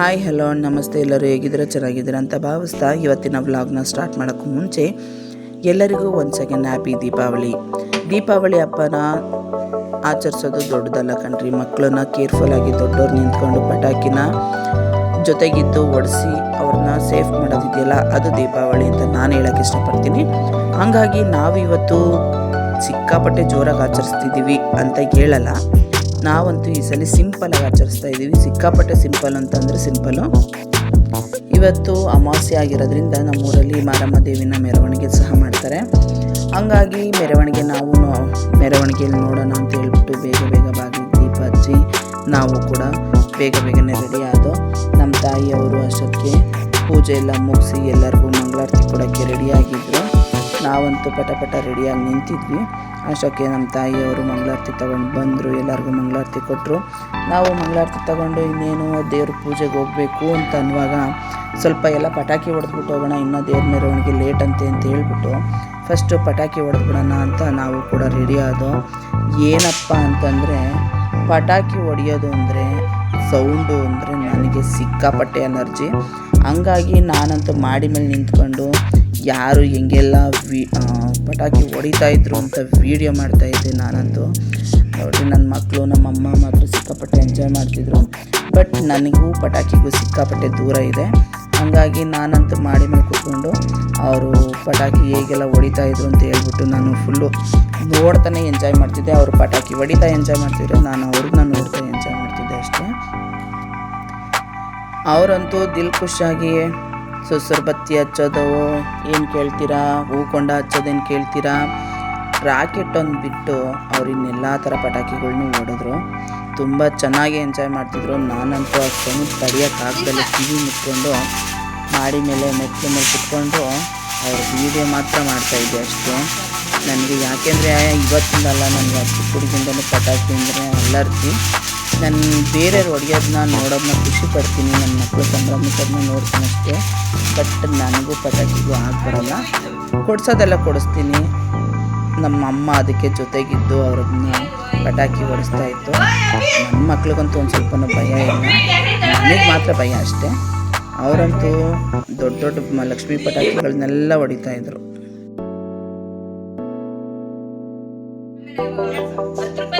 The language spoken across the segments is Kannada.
ಹಾಯ್, ಹಲೋ, ನಮಸ್ತೆ, ಎಲ್ಲರೂ ಹೇಗಿದ್ದೀರಾ, ಚೆನ್ನಾಗಿದ್ದೀರಾ ಅಂತ ಭಾವಿಸ್ತಾ ಇವತ್ತಿನ ವ್ಲಾಗ್ನ ಸ್ಟಾರ್ಟ್ ಮಾಡೋಕ್ಕೂ ಮುಂಚೆ ಎಲ್ಲರಿಗೂ ಒಂದು ಸೆಕೆಂಡ್ ಹ್ಯಾಪಿ ದೀಪಾವಳಿ. ದೀಪಾವಳಿ ಹಬ್ಬನ ಆಚರಿಸೋದು ದೊಡ್ಡದಲ್ಲ ಕಣ್ರಿ. ಮಕ್ಕಳನ್ನ ಕೇರ್ಫುಲ್ಲಾಗಿ ದೊಡ್ಡವ್ರು ನಿಂತ್ಕೊಂಡು ಪಟಾಕಿನ ಜೊತೆಗಿದ್ದು ಒಡಿಸಿ ಅವ್ರನ್ನ ಸೇಫ್ ಮಾಡೋದಿದೆಯಲ್ಲ, ಅದು ದೀಪಾವಳಿ ಅಂತ ನಾನು ಹೇಳೋಕ್ಕೆ ಇಷ್ಟಪಡ್ತೀನಿ. ಹಾಗಾಗಿ ನಾವು ಇವತ್ತು ಸಿಕ್ಕಾಪಟ್ಟೆ ಜೋರಾಗಿ ಆಚರಿಸ್ತಿದ್ದೀವಿ ಅಂತ ಹೇಳಲ್ಲ. ನಾವಂತೂ ಈ ಸಲ ಸಿಂಪಲಾಗಿ ಆಚರಿಸ್ತಾ ಇದ್ದೀವಿ ಸಿಕ್ಕಾಪಟ್ಟೆ ಸಿಂಪಲ್ ಅಂತಂದರೆ ಸಿಂಪಲು. ಇವತ್ತು ಅಮಾವಾಸ್ಯೆ ಆಗಿರೋದ್ರಿಂದ ನಮ್ಮೂರಲ್ಲಿ ಮಾರಮ್ಮ ದೇವಿನ ಮೆರವಣಿಗೆ ಸಹ ಮಾಡ್ತಾರೆ. ಹಂಗಾಗಿ ಮೆರವಣಿಗೆ ನಾವು ಮೆರವಣಿಗೆಯಲ್ಲಿ ನೋಡೋಣ ಅಂತ ಹೇಳ್ಬಿಟ್ಟು ಬೇಗ ಬೇಗ ಬಾಗಿ ದೀಪ ಹಚ್ಚಿ ನಾವು ಕೂಡ ಬೇಗ ಬೇಗನೆ ರೆಡಿ ಆದೋ ನಮ್ಮ ತಾಯಿಯವರು ಅಷ್ಟೊತ್ತಿಗೆ ಪೂಜೆ ಎಲ್ಲ ಮುಗಿಸಿ ಎಲ್ಲರಿಗೂ ಮಂಗಳಾರತಿ ಕೊಡೋಕ್ಕೆ ರೆಡಿಯಾಗಿದ್ದರು ನಾವಂತೂ ಪಟ ಪಟ ರೆಡಿಯಾಗಿ ನಿಂತಿದ್ವಿ. ಅಷ್ಟಕ್ಕೆ ನಮ್ಮ ತಾಯಿಯವರು ಮಂಗಳಾರತಿ ತಗೊಂಡು ಬಂದರು, ಎಲ್ಲರಿಗೂ ಮಂಗಳಾರತಿ ಕೊಟ್ಟರು ನಾವು ಮಂಗಳಾರತಿ ತಗೊಂಡು ಇನ್ನೇನು ದೇವ್ರ ಪೂಜೆಗೆ ಹೋಗಬೇಕು ಅಂತ ಅನ್ನುವಾಗ ಸ್ವಲ್ಪ ಎಲ್ಲ ಪಟಾಕಿ ಹೊಡೆದ್ಬಿಟ್ಟು ಹೋಗೋಣ, ಇನ್ನೂ ದೇವ್ರ ಮೆರವಣಿಗೆ ಲೇಟ್ ಅಂತೆ ಅಂತ ಹೇಳ್ಬಿಟ್ಟು ಫಸ್ಟು ಪಟಾಕಿ ಹೊಡೆದ್ಬಿಡೋಣ ಅಂತ ನಾವು ಕೂಡ ರೆಡಿ ಏನಪ್ಪ ಅಂತಂದರೆ, ಪಟಾಕಿ ಹೊಡೆಯೋದು ಅಂದರೆ ಸೌಂಡು ಅಂದರೆ ನನಗೆ ಸಿಕ್ಕಾಪಟ್ಟೆ ಎನರ್ಜಿ ಹಂಗಾಗಿ ನಾನಂತೂ ಮಾಡಿ ಮೇಲೆ ನಿಂತ್ಕೊಂಡು ಯಾರು ಹೆಂಗೆಲ್ಲ ವಿ ಪಟಾಕಿ ಹೊಡಿತಾ ಇದ್ರು ಅಂತ ವೀಡಿಯೋ ಮಾಡ್ತಾಯಿದ್ದೆ ನಾನಂತೂ. ನೋಡಿ ನನ್ನ ಮಕ್ಕಳು ನಮ್ಮ ಅಮ್ಮ ಮಾತ್ರ ಸಿಕ್ಕಾಪಟ್ಟೆ ಎಂಜಾಯ್ ಮಾಡ್ತಿದ್ರು. ಬಟ್ ನನಗೂ ಪಟಾಕಿಗೂ ಸಿಕ್ಕಾಪಟ್ಟೆ ದೂರ ಇದೆ. ಹಾಗಾಗಿ ನಾನಂತೂ ಮಾಡಿ ಮೇಲೆ ಕೂತ್ಕೊಂಡು ಅವರು ಪಟಾಕಿ ಹೇಗೆಲ್ಲ ಹೊಡಿತಾ ಇದ್ರು ಅಂತ ಹೇಳ್ಬಿಟ್ಟು ನಾನು ಫುಲ್ಲು ನೋಡ್ತಾನೆ ಎಂಜಾಯ್ ಮಾಡ್ತಿದ್ದೆ. ಅವರು ಪಟಾಕಿ ಹೊಡಿತಾ ಎಂಜಾಯ್ ಮಾಡ್ತಿದ್ರು. ನಾನು ಅವ್ರನ್ನ ನೋಡ್ತಾ ಎಂಜಾಯ್ ಮಾಡ್ತಿದ್ದೆ ಅಷ್ಟೇ. ಅವರಂತೂ ದಿಲ್ ಖುಷಿಯಾಗಿ ಸುಸರು ಬತ್ತಿ ಹಚ್ಚೋದು, ಏನು ಕೇಳ್ತೀರಾ? ಹೂಕೊಂಡ ಹಚ್ಚೋದೇನು ಕೇಳ್ತೀರಾ? ರಾಕೆಟ್ ಒಂದು ಬಿಟ್ಟು ಅವ್ರು ಇನ್ನೆಲ್ಲ ಥರ ಪಟಾಕಿಗಳನ್ನು ಹೊಡೆದ್ರು. ತುಂಬ ಚೆನ್ನಾಗಿ ಎಂಜಾಯ್ ಮಾಡ್ತಿದ್ರು. ನಾನಂತೂ ಸೌಂಡ್ ತಡೆಯೋಕ್ಕಾಗ್ದಲ್ಲೇ ಕಿವಿ ಮುಟ್ಕೊಂಡು ಮಾಡಿ ಮೇಲೆ ಮೆಟ್ಲು ಮೇಲೆ ಕುತ್ಕೊಂಡು ಅವ್ರ ವೀಡಿಯೋ ಮಾತ್ರ ಮಾಡ್ತಾಯಿದ್ದೆ ಅಷ್ಟು. ನನಗೆ ಯಾಕೆಂದರೆ ಇವತ್ತಿಂದಲ್ಲ ನನಗೆ ಚಿಕ್ಕ ಹುಡುಗಿಂದಲೂ ಪಟಾಕಿ ಅಂದರೆ ಅಲರ್ಜಿ. ನಾನು ಬೇರೆಯವ್ರು ಹೊಡೆಯೋದನ್ನ ನೋಡೋದನ್ನ ಖುಷಿ ಪಡ್ತೀನಿ. ನನ್ನ ಮಕ್ಕಳು ಸಂಭ್ರಮಿಸೋದನ್ನ ನೋಡ್ತೀನಿ ಅಷ್ಟೇ. ಬಟ್ ನನಗೂ ಪಟಾಕಿಗೂ ಆಗ್ಬರಲ್ಲ ಕೊಡಿಸೋದೆಲ್ಲ ಕೊಡಿಸ್ತೀನಿ. ನಮ್ಮ ಅಮ್ಮ ಅದಕ್ಕೆ ಜೊತೆಗಿದ್ದು ಅವ್ರನ್ನ ಪಟಾಕಿ ಹೊಡಿಸ್ತಾ ಇತ್ತು. ನನ್ನ ಮಕ್ಳಿಗಂತೂ ಒಂದು ಸ್ವಲ್ಪ ಭಯ ಇಲ್ಲ. ನನಗೆ ಮಾತ್ರ ಭಯ ಅಷ್ಟೇ. ಅವರಂತೂ ದೊಡ್ಡ ದೊಡ್ಡ ಲಕ್ಷ್ಮೀ ಪಟಾಕಿಗಳನ್ನೆಲ್ಲ ಹೊಡಿತಾ ಇದ್ರು.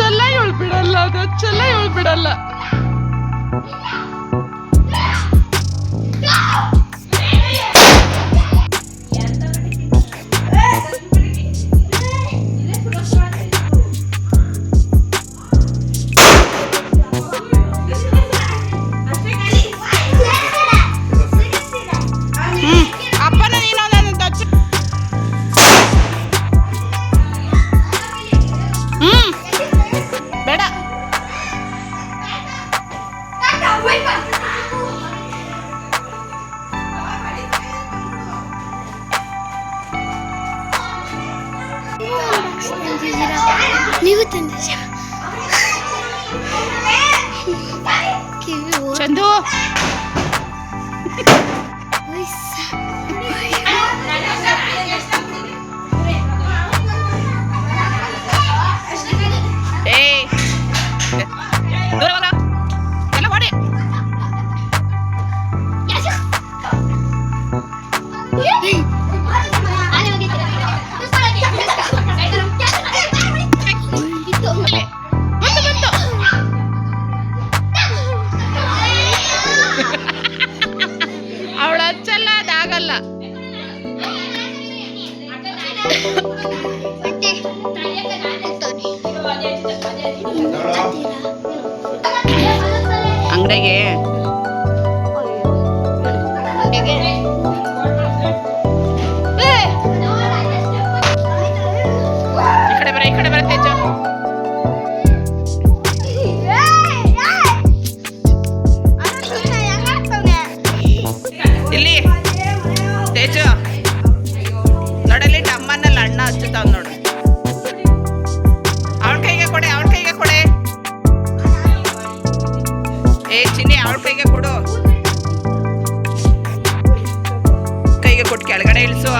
ಚೆಲ್ಲ ಇವಳು ಬಿಡಲ್ಲ ಅದು ಚೆಲ್ಲ ಇವಳು ಬಿಡಲ್ಲ ತಂದಿದ್ದೀರಾ? ನೀವು ತಂದಿದ್ದೀರಾ? ಚಂದು. đây kìa ಕೆಳಗಡೆ ಇಳಿಸುವ.